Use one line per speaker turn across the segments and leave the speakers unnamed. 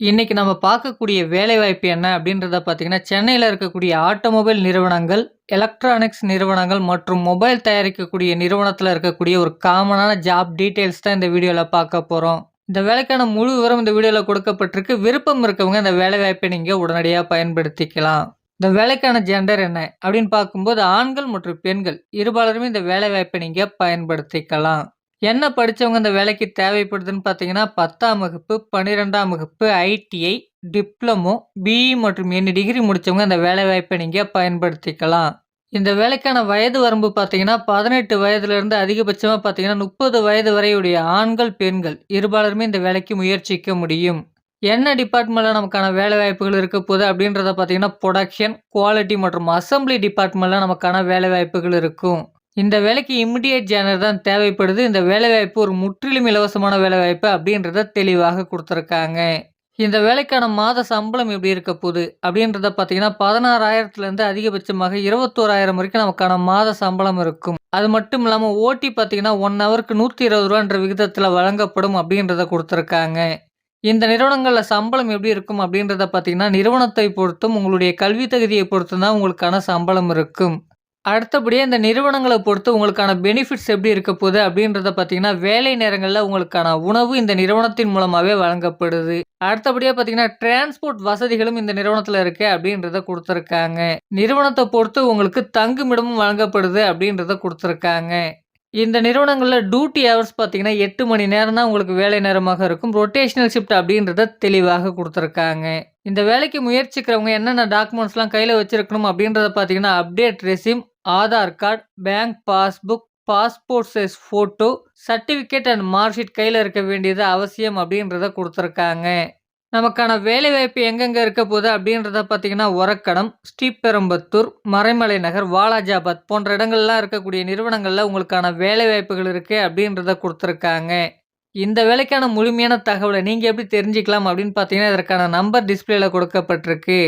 இன்றைக்கி நம்ம பார்க்கக்கூடிய வேலைவாய்ப்பு என்ன அப்படின்றத பார்த்தீங்கன்னா, சென்னையில் இருக்கக்கூடிய ஆட்டோமொபைல் நிறுவனங்கள், எலக்ட்ரானிக்ஸ் நிறுவனங்கள் மற்றும் மொபைல் தயாரிக்கக்கூடிய நிறுவனத்தில் இருக்கக்கூடிய ஒரு காமனான ஜாப் டீட்டெயில்ஸ் தான் இந்த வீடியோவில் பார்க்க போகிறோம் இந்த வேலைக்கான முழு விவரம் இந்த வீடியோவில் கொடுக்கப்பட்டிருக்கு. விருப்பம் இருக்கவங்க இந்த வேலைவாய்ப்பை நீங்கள் உடனடியாக பயன்படுத்திக்கலாம். இந்த வேலைக்கான ஜெண்டர் என்ன அப்படின்னு பார்க்கும்போது, ஆண்கள் மற்றும் பெண்கள் இருபாலருமே இந்த வேலைவாய்ப்பை நீங்கள் பயன்படுத்திக்கலாம். என்ன படிச்சவங்க இந்த வேலைக்கு தேவைப்படுதுன்னு பார்த்தீங்கன்னா, 10ஆம் வகுப்பு, 12ஆம் வகுப்பு, ஐடிஐ, டிப்ளமோ, பிஇ மற்றும் என் டிகிரி முடித்தவங்க இந்த வேலைவாய்ப்பை நீங்கள் பயன்படுத்திக்கலாம். இந்த வேலைக்கான வயது வரம்பு பார்த்தீங்கன்னா, பதினெட்டு வயதுலேருந்து அதிகபட்சமாக பார்த்தீங்கன்னா, 30 வயது வரையுடைய ஆண்கள், பெண்கள் இருபாலருமே இந்த வேலைக்கு முயற்சிக்க முடியும். என்ன டிபார்ட்மெண்ட்டில் நமக்கான வேலைவாய்ப்புகள் இருக்க போகுது அப்படின்றத பார்த்தீங்கன்னா, ப்ரொடக்ஷன் குவாலிட்டி மற்றும் அசெம்பிளி டிபார்ட்மெண்ட்டில் நமக்கான வேலைவாய்ப்புகள் இருக்கும். இந்த வேலைக்கு இமிடியேட் ஜேனர் தான் தேவைப்படுது. இந்த வேலைவாய்ப்பு ஒரு முற்றிலும் இலவசமான வேலைவாய்ப்பு அப்படின்றத தெளிவாக கொடுத்துருக்காங்க இந்த வேலைக்கான மாத சம்பளம் எப்படி இருக்க போகுது அப்படின்றத பார்த்தீங்கன்னா, 16,000லேருந்து அதிகபட்சமாக 21,000 வரைக்கும் நமக்கான மாத சம்பளம் இருக்கும். அது மட்டும் இல்லாமல் ஓட்டி பார்த்தீங்கன்னா, ஒன் ஹவருக்கு ரூ. 120 விகிதத்தில வழங்கப்படும் அப்படின்றத கொடுத்துருக்காங்க இந்த நிறுவனங்களில் சம்பளம் எப்படி இருக்கும் அப்படின்றத பார்த்தீங்கன்னா, நிறுவனத்தை பொறுத்தும், உங்களுடைய கல்வி தகுதியை பொறுத்தும் தான் உங்களுக்கான சம்பளம் இருக்கும். அடுத்தபடியாக இந்த நிறுவனங்களை பொறுத்து உங்களுக்கான பெனிஃபிட்ஸ் எப்படி இருக்க போகுது அப்படின்றத பார்த்தீங்கன்னா, வேலை நேரங்களில் உங்களுக்கான உணவு இந்த நிறுவனத்தின் மூலமாகவே வழங்கப்படுது. அடுத்தபடியாக பார்த்தீங்கன்னா, டிரான்ஸ்போர்ட் வசதிகளும் இந்த நிறுவனத்தில் இருக்கு அப்படின்றத கொடுத்துருக்காங்க நிறுவனத்தை பொறுத்து உங்களுக்கு தங்குமிடமும் வழங்கப்படுது அப்படின்றத கொடுத்துருக்காங்க இந்த நிறுவனங்களில் டியூட்டி ஹவர்ஸ் பார்த்தீங்கன்னா, எட்டு மணி நேரம் தான் உங்களுக்கு வேலை நேரமாக இருக்கும். ரொட்டேஷனல் ஷிஃப்ட் அப்படின்றத தெளிவாக கொடுத்துருக்காங்க இந்த வேலைக்கு முயற்சிக்கிறவங்க என்னென்ன டாக்குமெண்ட்ஸ்லாம் கையில் வச்சிருக்கணும் அப்படின்றத பார்த்தீங்கன்னா, update resume Aadhaar card, bank passbook, passport size photo, certificate and mark sheet இருக்க வேண்டியது அவசியம் அப்படின்றத கொடுத்துருக்காங்க நமக்கான வேலைவாய்ப்பு எங்கெங்கே இருக்க போகுது அப்படின்றத பார்த்தீங்கன்னா, உரக்கடம் ஸ்ரீபெரும்புத்தூர், மறைமலை நகர், வாலாஜாபாத் போன்ற இடங்கள்லாம் இருக்கக்கூடிய நிறுவனங்களில் உங்களுக்கான வேலைவாய்ப்புகள் இருக்குது அப்படின்றத கொடுத்துருக்காங்க இந்த வேலைக்கான முழுமையான தகவலை நீங்கள் எப்படி தெரிஞ்சுக்கலாம் அப்படின்னு பார்த்தீங்கன்னா, இதற்கான நம்பர் டிஸ்பிளேல கொடுக்கப்பட்டிருக்கு.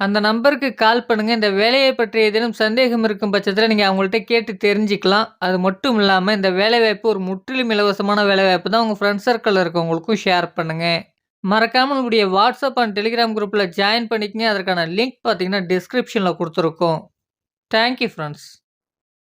அந்த நம்பருக்கு கால் பண்ணுங்கள் இந்த வேலையை பற்றி ஏதேனும் சந்தேகம் இருக்கும் பட்சத்தில் நீங்கள் அவங்கள்ட்ட கேட்டு தெரிஞ்சுக்கலாம். அது மட்டும் இல்லாமல் இந்த வேலைவாய்ப்பு ஒரு முற்றிலும் இலவசமான வேலைவாய்ப்பு தான். உங்கள் ஃப்ரெண்ட்ஸ் சர்க்கிளில் இருக்கவங்களுக்கும் ஷேர் பண்ணுங்கள் மறக்காமல் உங்களுடைய வாட்ஸ்அப் அண்ட் டெலிகிராம் குரூப்பில் ஜாயின் பண்ணிக்கங்க. அதற்கான லிங்க் பார்த்தீங்கன்னா, டிஸ்கிரிப்ஷனில் கொடுத்துருக்கோம் தேங்க் யூ